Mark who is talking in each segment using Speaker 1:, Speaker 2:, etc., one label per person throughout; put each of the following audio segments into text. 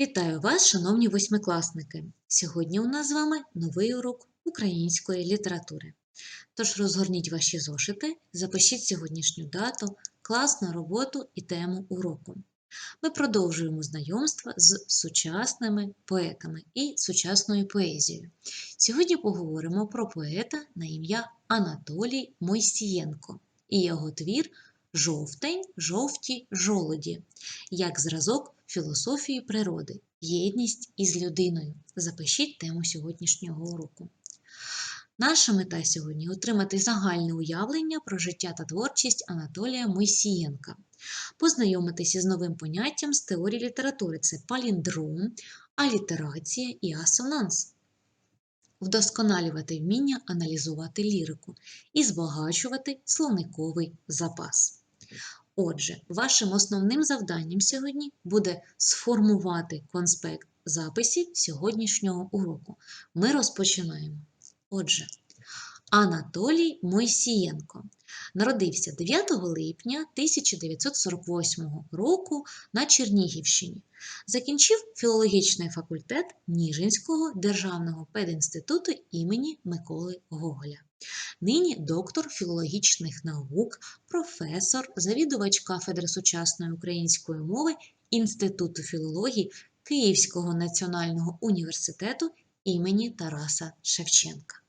Speaker 1: Вітаю вас, шановні восьмикласники! Сьогодні у нас з вами новий урок української літератури. Тож розгорніть ваші зошити, запишіть сьогоднішню дату, класну роботу і тему уроку. Ми продовжуємо знайомство з сучасними поетами і сучасною поезією. Сьогодні поговоримо про поета на ім'я Анатолій Мойсієнко і його твір Жовтень, жовті жолоді як зразок філософії природи, єдність із людиною. Запишіть тему сьогоднішнього уроку. Наша мета сьогодні отримати загальне уявлення про життя та творчість Анатолія Мойсієнка, познайомитися з новим поняттям з теорії літератури це паліндром, алітерація і асонанс, вдосконалювати вміння аналізувати лірику і збагачувати словниковий запас. Отже, вашим основним завданням сьогодні буде сформувати конспект записів сьогоднішнього уроку. Ми розпочинаємо. Отже, Анатолій Мойсієнко народився 9 липня 1948 року на Чернігівщині. Закінчив філологічний факультет Ніжинського державного педінституту імені Миколи Гоголя. Нині доктор філологічних наук, професор, завідувач кафедри сучасної української мови Інституту філології Київського національного університету імені Тараса Шевченка.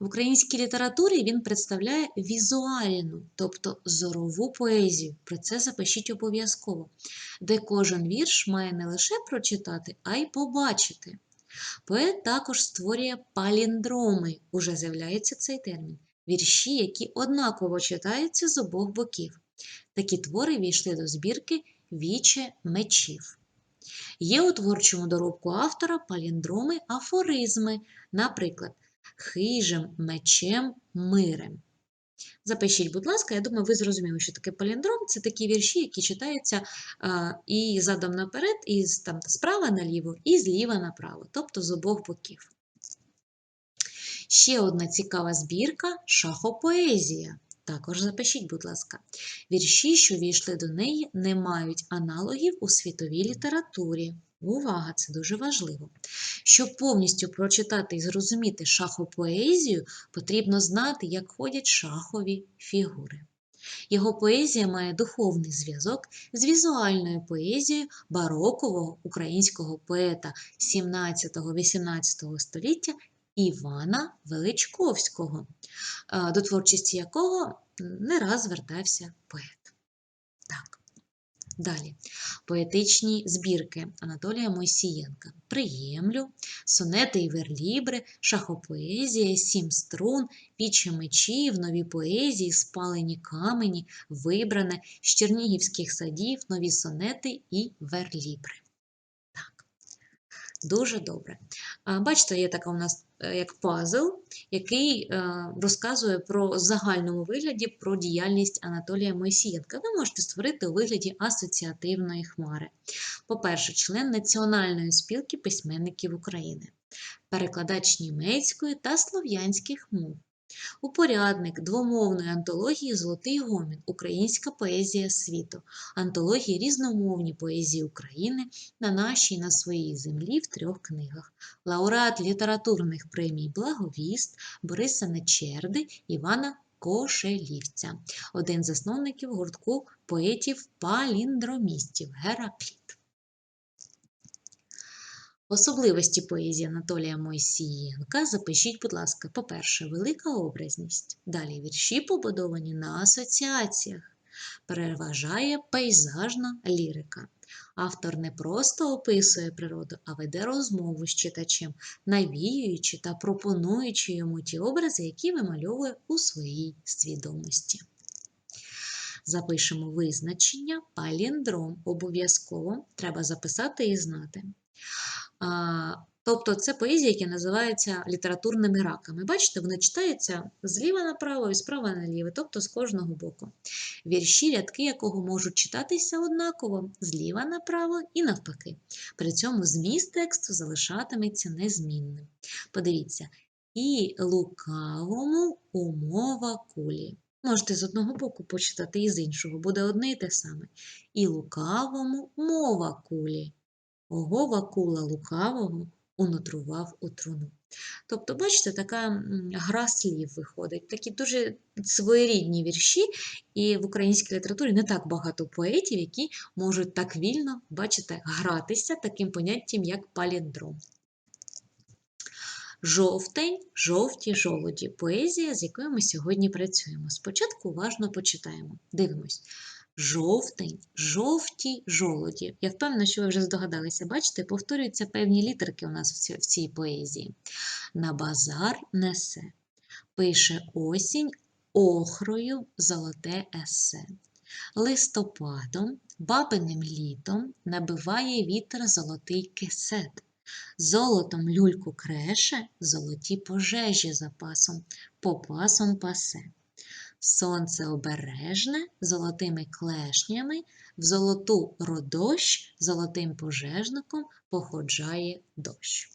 Speaker 1: В українській літературі він представляє візуальну, тобто зорову поезію. Про це запишіть обов'язково, де кожен вірш має не лише прочитати, а й побачити. Поет також створює паліндроми, уже з'являється цей термін, вірші, які однаково читаються з обох боків. Такі твори війшли до збірки Віче мечів. Є у творчому доробку автора паліндроми афоризми, наприклад, хижим мечем мирем. Запишіть, будь ласка, я думаю, ви зрозуміли, що таке паліндром це такі вірші, які читаються і задом наперед, і там, справа наліво, і зліва направо, тобто з обох боків. Ще одна цікава збірка шахопоезія. Також запишіть, будь ласка, вірші, що війшли до неї, не мають аналогів у світовій літературі. Увага, це дуже важливо. Щоб повністю прочитати і зрозуміти шахопоезію, потрібно знати, як ходять шахові фігури. Його поезія має духовний зв'язок з візуальною поезією барокового українського поета 17-18 століття Івана Величковського, до творчості якого не раз звертався поет. Так. Далі поетичні збірки Анатолія Мойсієнка. Приємлю, сонети і верлібри, шахопоезія, сім струн, пічі мечів, нові поезії, спалені камені, вибране з чернігівських садів, нові сонети і верлібри. Дуже добре. Бачите, є така у нас е, як пазл, який е, розказує про загальному вигляді про діяльність Анатолія Мойсієнка. Ви можете створити у вигляді асоціативної хмари. По-перше, член Національної спілки письменників України, перекладач німецької та слов'янських мов. Упорядник двомовної антології Золотий гомін. Українська поезія світу, антології різномовні поезії України на нашій на своїй землі в трьох книгах, лауреат літературних премій Благовіст Бориса Нечерди, Івана Кошелівця, один з засновників гуртку поетів-паліндромістів Геракліт. Особливості поезії Анатолія Мойсієнка запишіть, будь ласка, по-перше, велика образність. Далі вірші побудовані на асоціаціях. Переважає пейзажна лірика. Автор не просто описує природу, а веде розмову з читачем, навіюючи та пропонуючи йому ті образи, які вимальовує у своїй свідомості. Запишемо визначення паліндром. Обов'язково треба записати і знати. Тобто це поезія, яка називається літературними раками. Бачите, вони читаються зліва направо і справа наліво, тобто з кожного боку. Вірші, рядки якого можуть читатися однаково зліва направо і навпаки. При цьому зміст тексту залишатиметься незмінним. Подивіться, і лукавому умова кулі. Можете з одного боку почитати і з іншого, буде одне і те саме. І лукавому мова кулі. Ого вакула лукавого унутрував у труну. Тобто, бачите, така гра слів виходить, такі дуже своєрідні вірші, і в українській літературі не так багато поетів, які можуть так вільно, бачите, гратися таким поняттям, як паліндром. Жовтень, жовті жолоді. Поезія, з якою ми сьогодні працюємо. Спочатку уважно почитаємо. Дивимось. Жовтень, жовті жолоді. Я впевнена, що ви вже здогадалися. Бачите, повторюються певні літерки у нас в цій, поезії. На базар несе. Пише осінь охрою золоте есе. Листопадом, бабиним літом набиває вітер золотий кисет. Золотом люльку креше, золоті пожежі запасом, попасом пасе. Сонце обережне золотими клешнями, в золоту родощ золотим пожежником походжає дощ.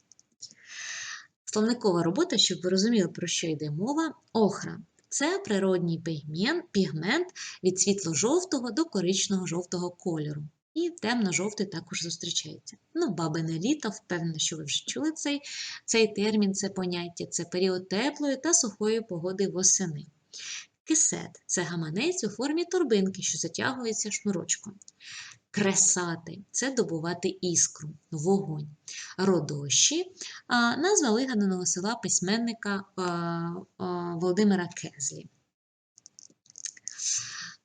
Speaker 1: Словникова робота, щоб ви розуміли, про що йде мова, охра. Це природній пігмент, пігмент від світло-жовтого до коричнево-жовтого кольору. І темно-жовтий також зустрічається. Ну, бабине літо, впевнена, що ви вже чули цей, цей термін, це поняття, це період теплої та сухої погоди восени. Кисет це гаманець у формі торбинки, що затягується шнурочком. Кресати це добувати іскру, вогонь. Родощі назва вигаданого села письменника Володимира Кезлі.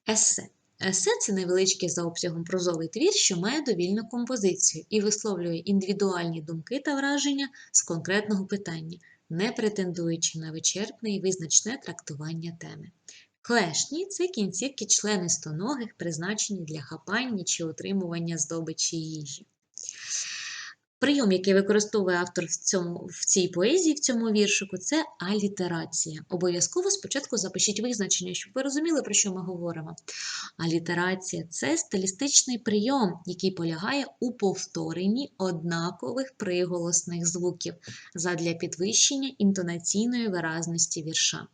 Speaker 1: Есе. Есе це невеличкий за обсягом прозовий твір, що має довільну композицію і висловлює індивідуальні думки та враження з конкретного питання, не претендуючи на вичерпне і визначне трактування теми. Клешні це кінцівки членистоногих, призначені для хапання чи отримування здобичі їжі. Прийом, який використовує автор в, цьому, в цій поезії, в цьому віршику, це алітерація. Обов'язково спочатку запишіть визначення, щоб ви розуміли, про що ми говоримо. Алітерація це стилістичний прийом, який полягає у повторенні однакових приголосних звуків задля підвищення інтонаційної виразності вірша.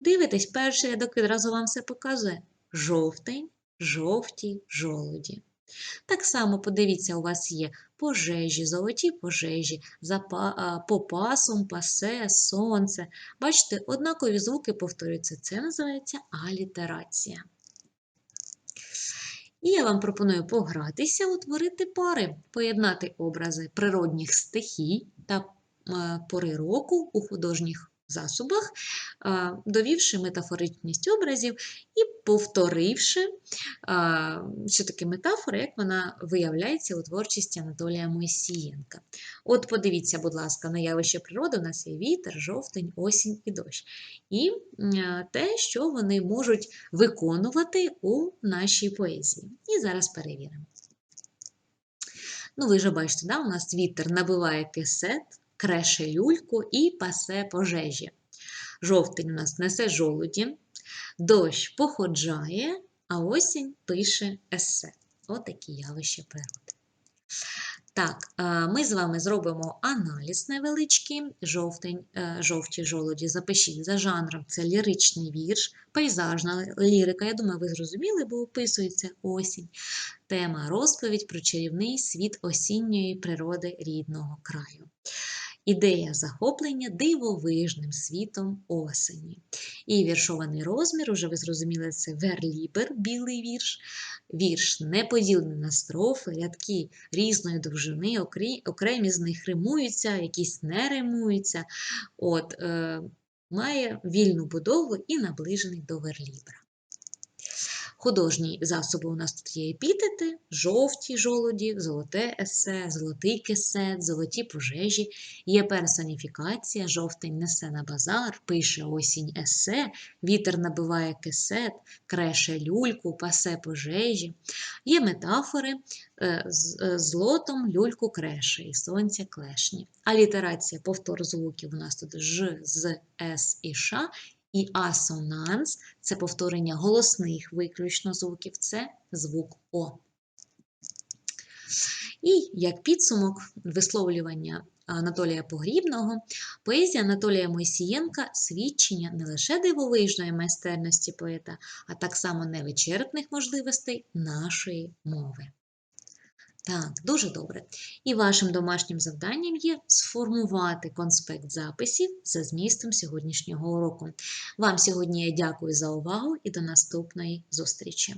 Speaker 1: Дивитесь, перший рядок відразу вам все показує. Жовтень, жовті, жолуді. Так само, подивіться, у вас є пожежі, золоті пожежі, попасом, пасе, сонце. Бачите, однакові звуки повторюються. Це називається алітерація. І я вам пропоную погратися, утворити пари, поєднати образи природних стихій та пори року у художніх засобах, довівши метафоричність образів і повторивши, що таке метафора, як вона виявляється у творчості Анатолія Мойсієнка. От подивіться, будь ласка, на явище природи у нас є вітер, жовтень, осінь і дощ. І те, що вони можуть виконувати у нашій поезії. І зараз перевіримо. Ну, ви вже бачите, да, у нас вітер набиває кисет, креше люльку і пасе пожежі. Жовтень у нас несе жолуді, дощ походжає, а осінь пише есе. Отакі явища природи. Так, ми з вами зробимо аналіз невеличкий, е, жовті жолуді. Запишіть за жанром це ліричний вірш, пейзажна лірика. Я думаю, ви зрозуміли, бо описується осінь. Тема розповідь про чарівний світ осінньої природи рідного краю. Ідея захоплення дивовижним світом осені. І віршований розмір, уже ви зрозуміли, це верлібер, білий вірш, вірш неподілений на строфи, рядки різної довжини, окремі з них римуються, якісь не римуються. От, е, Має вільну будову і наближений до верлібра. Художні засоби у нас тут є епітети, жовті жолоді, золоте есе, золотий кисет, золоті пожежі, є персоніфікація, жовтень несе на базар, пише осінь есе, вітер набиває кисет, креше люльку, пасе пожежі, є метафори е, з злотом люльку креше і сонця клешні. Алітерація, повтор звуків у нас тут Ж, З, С і Ш, і асонанс це повторення голосних виключно звуків, це звук О. І як підсумок висловлювання Анатолія Погрібного, поезія Анатолія Мойсієнка свідчення не лише дивовижної майстерності поета, а так само невичерпних можливостей нашої мови. Так, дуже добре. І вашим домашнім завданням є сформувати конспект записів за змістом сьогоднішнього уроку. Вам сьогодні я дякую за увагу і до наступної зустрічі!